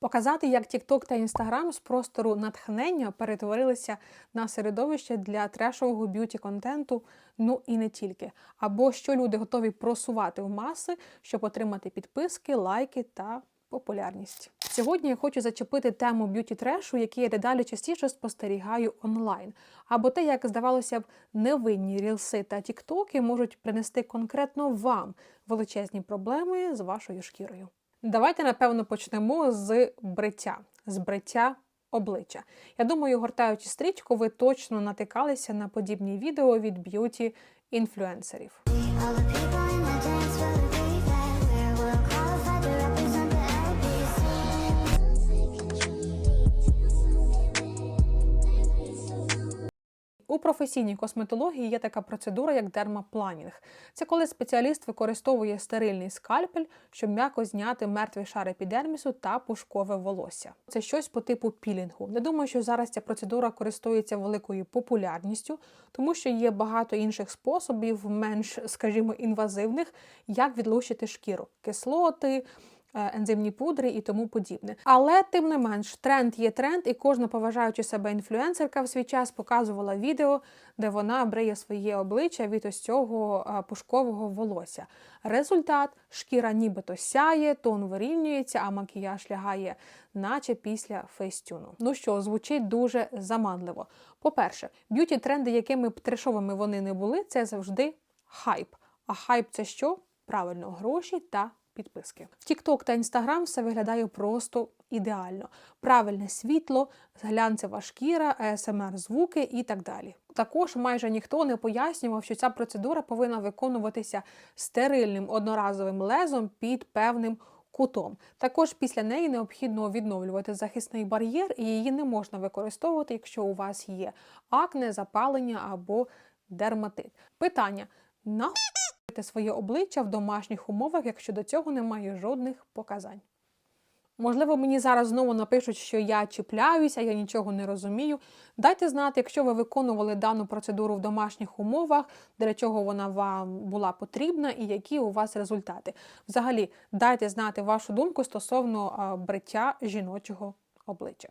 Показати, як TikTok та Instagram з простору натхнення перетворилися на середовище для трешового б'юті-контенту, ну і не тільки. Або що люди готові просувати в маси, щоб отримати підписки, лайки та популярність. Сьогодні я хочу зачепити тему б'юті трешу, який я дедалі частіше спостерігаю онлайн, або те, як здавалося б, невинні рілси та тіктоки можуть принести конкретно вам величезні проблеми з вашою шкірою. Давайте, напевно, почнемо з бриття, з бриття обличчя. Я думаю, гортаючи стрічку, ви точно натикалися на подібні відео від б'юті інфлюенсерів. У професійній косметології є така процедура, як дермапланінг. Це коли спеціаліст використовує стерильний скальпель, щоб м'яко зняти мертвий шар епідермісу та пушкове волосся. Це щось по типу пілінгу. Не думаю, що зараз ця процедура користується великою популярністю, тому що є багато інших способів, менш, скажімо, інвазивних, як відлучити шкіру, кислоти. Е, Ензимні пудри і тому подібне. Але тим не менш, тренд є тренд, і кожна поважаючи себе інфлюенсерка в свій час показувала відео, де вона бриє своє обличчя від ось цього е, пушкового волосся. Результат шкіра нібито сяє, тон вирівнюється, а макіяж лягає, наче після фейстюну. Ну що, звучить дуже заманливо. По-перше, б'юті тренди, якими б трешовими вони не були, це завжди хайп. А хайп це що? Правильно, гроші та підписки. В TikTok та Instagram все виглядає просто ідеально. Правильне світло, глянцева шкіра, ASMR звуки і так далі. Також майже ніхто не пояснював, що ця процедура повинна виконуватися стерильним одноразовим лезом під певним кутом. Також після неї необхідно відновлювати захисний бар'єр, і її не можна використовувати, якщо у вас є акне, запалення або дерматит. Питання: нахуй своє обличчя в домашніх умовах, якщо до цього немає жодних показань. Можливо, мені зараз знову напишуть, що я чіпляюся, я нічого не розумію. Дайте знати, якщо ви виконували дану процедуру в домашніх умовах, для чого вона вам була потрібна і які у вас результати. Взагалі, дайте знати вашу думку стосовно бриття жіночого обличчя.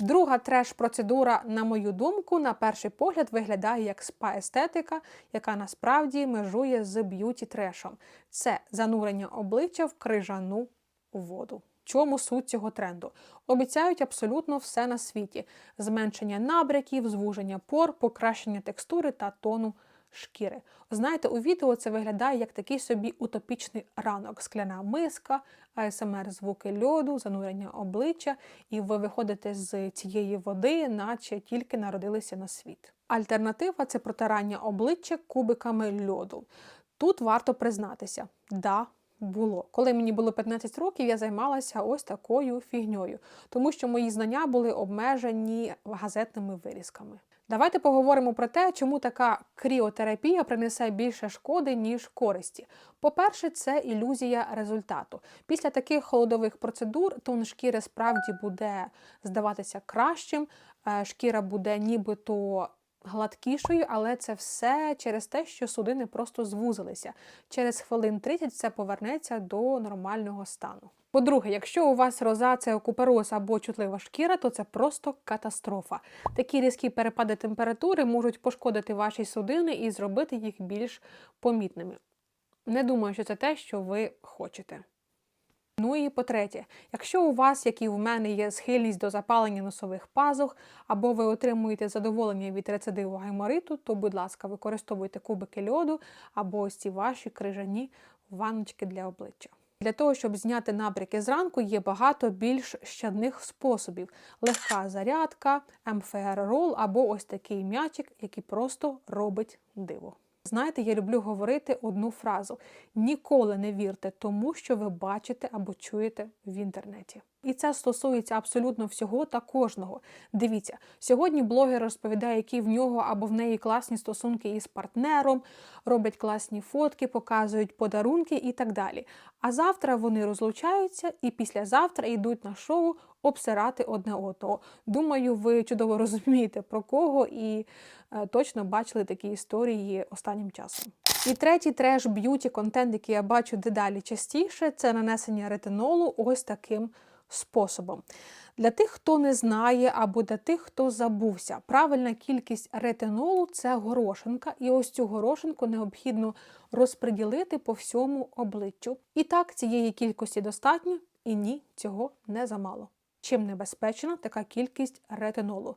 Друга треш-процедура, на мою думку, на перший погляд виглядає як спа-естетика, яка насправді межує з б'юті-трешом. Це занурення обличчя в крижану воду. Чому суть цього тренду? Обіцяють абсолютно все на світі: зменшення набряків, звуження пор, покращення текстури та тону шкіри. Знаєте, у відео це виглядає як такий собі утопічний ранок, скляна миска, АСМР звуки льоду, занурення обличчя, і ви виходите з цієї води, наче тільки народилися на світ. Альтернатива це протирання обличчя кубиками льоду. Тут варто признатися, да. Було. Коли мені було 15 років, я займалася ось такою фігньою, тому що мої знання були обмежені газетними вирізками. Давайте поговоримо про те, чому така кріотерапія принесе більше шкоди, ніж користі. По-перше, це ілюзія результату. Після таких холодових процедур тон шкіри справді буде здаватися кращим, е, шкіра буде нібито гладкішою, але це все через те, що судини просто звузилися. Через хвилин 30 все повернеться до нормального стану. По-друге, якщо у вас розація, купероз або чутлива шкіра, то це просто катастрофа. Такі різкі перепади температури можуть пошкодити ваші судини і зробити їх більш помітними. Не думаю, що це те, що ви хочете. Ну і по-третє, якщо у вас, як і в мене, є схильність до запалення носових пазух, або ви отримуєте задоволення від рецидиву гаймориту, то, будь ласка, використовуйте кубики льоду або ось ці ваші крижані ванночки для обличчя. Для того, щоб зняти набряки зранку, є багато більш щадних способів: легка зарядка, МФР рол або ось такий м'ячик, який просто робить диво. Знаєте, я люблю говорити одну фразу: ніколи не вірте тому, що ви бачите або чуєте в інтернеті. І це стосується абсолютно всього та кожного. Дивіться, сьогодні блогер розповідає, які в нього або в неї класні стосунки із партнером, роблять класні фотки, показують подарунки і так далі. А завтра вони розлучаються і післязавтра йдуть на шоу обсирати одне одного. Думаю, ви чудово розумієте про кого і е, точно бачили такі історії останнім часом. І третій треш б'юті контент, який я бачу дедалі частіше, це нанесення ретинолу ось таким способом. Для тих, хто не знає, або для тих, хто забувся, правильна кількість ретинолу це горошинка, і ось цю горошинку необхідно розподілити по всьому обличчю. І так, цієї кількості достатньо, і ні, цього не замало. Чим небезпечна така кількість ретинолу?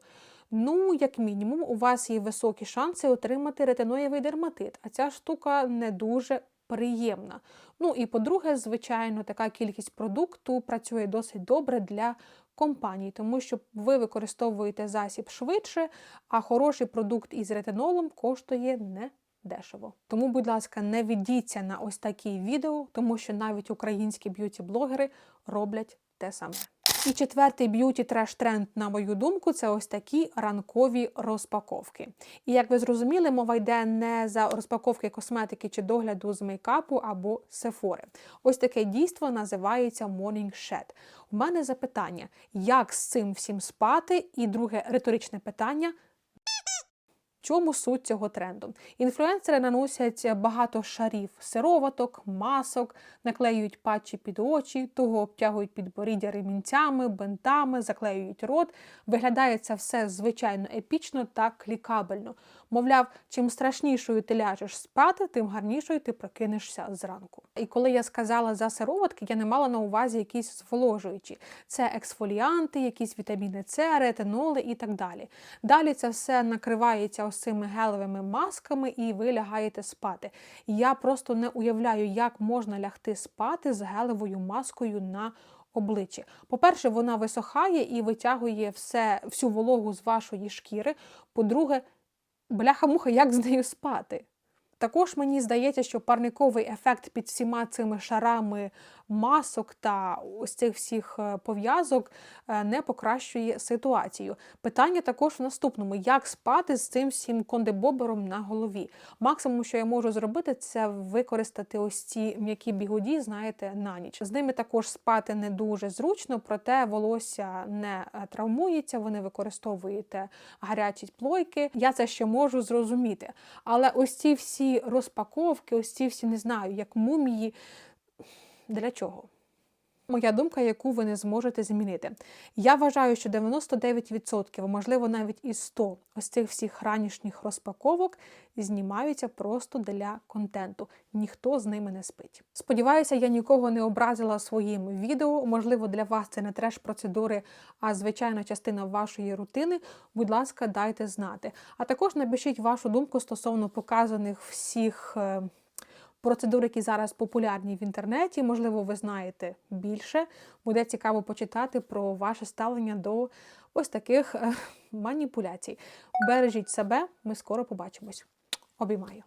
Ну, як мінімум, у вас є високі шанси отримати ретиноєвий дерматит, а ця штука не дуже приємна. Ну і по-друге, звичайно, така кількість продукту працює досить добре для компаній, тому що ви використовуєте засіб швидше, а хороший продукт із ретинолом коштує не дешево. Тому, будь ласка, не ведіться на ось такі відео, тому що навіть українські б'юті-блогери роблять те саме. І четвертий б'юті треш тренд, на мою думку, це ось такі ранкові розпаковки. І як ви зрозуміли, мова йде не за розпаковки косметики чи догляду з мейкапу або сефори. Ось таке дійство називається Morning Shed. У мене запитання: як з цим всім спати? І друге риторичне питання. Чому суть цього тренду? Інфлюенсери наносять багато шарів сироваток, масок, наклеюють патчі під очі, туго обтягують підборіддя ремінцями, бинтами, заклеюють рот. Виглядає це все звичайно епічно та клікабельно. Мовляв, чим страшнішою ти ляжеш спати, тим гарнішою ти прокинешся зранку. І коли я сказала за сироватки, я не мала на увазі якісь зволожуючі. Це ексфоліанти, якісь вітаміни С, ретиноли і так далі. Далі це все накривається ось цими гелевими масками, і ви лягаєте спати. Я просто не уявляю, як можна лягти спати з гелевою маскою на обличчі. По-перше, вона висохає і витягує все, всю вологу з вашої шкіри. По-друге, бляха-муха, як з нею спати? Також мені здається, що парниковий ефект під всіма цими шарами масок та ось цих всіх е, пов'язок е, не покращує ситуацію. Питання також в наступному: як спати з цим всім кондебобером на голові? Максимум, що я можу зробити, це використати ось ці м'які бігуді, знаєте, на ніч. З ними також спати не дуже зручно, проте волосся не е, травмується, ви не використовуєте гарячі плойки. Я це ще можу зрозуміти. Але ось ці всі розпаковки, ось ці всі не знаю, як мумії. Для чого? Моя думка, яку ви не зможете змінити. Я вважаю, що 99%, можливо, навіть і 100 ось цих всіх ранішніх розпаковок знімаються просто для контенту. Ніхто з ними не спить. Сподіваюся, я нікого не образила своїм відео. Можливо, для вас це не треш процедури, а звичайна частина вашої рутини. Будь ласка, дайте знати. А також напишіть вашу думку стосовно показаних всіх. Процедур, які зараз популярні в інтернеті. Можливо, ви знаєте більше. Буде цікаво почитати про ваше ставлення до ось таких е, маніпуляцій. Бережіть себе, ми скоро побачимось. Обіймаю.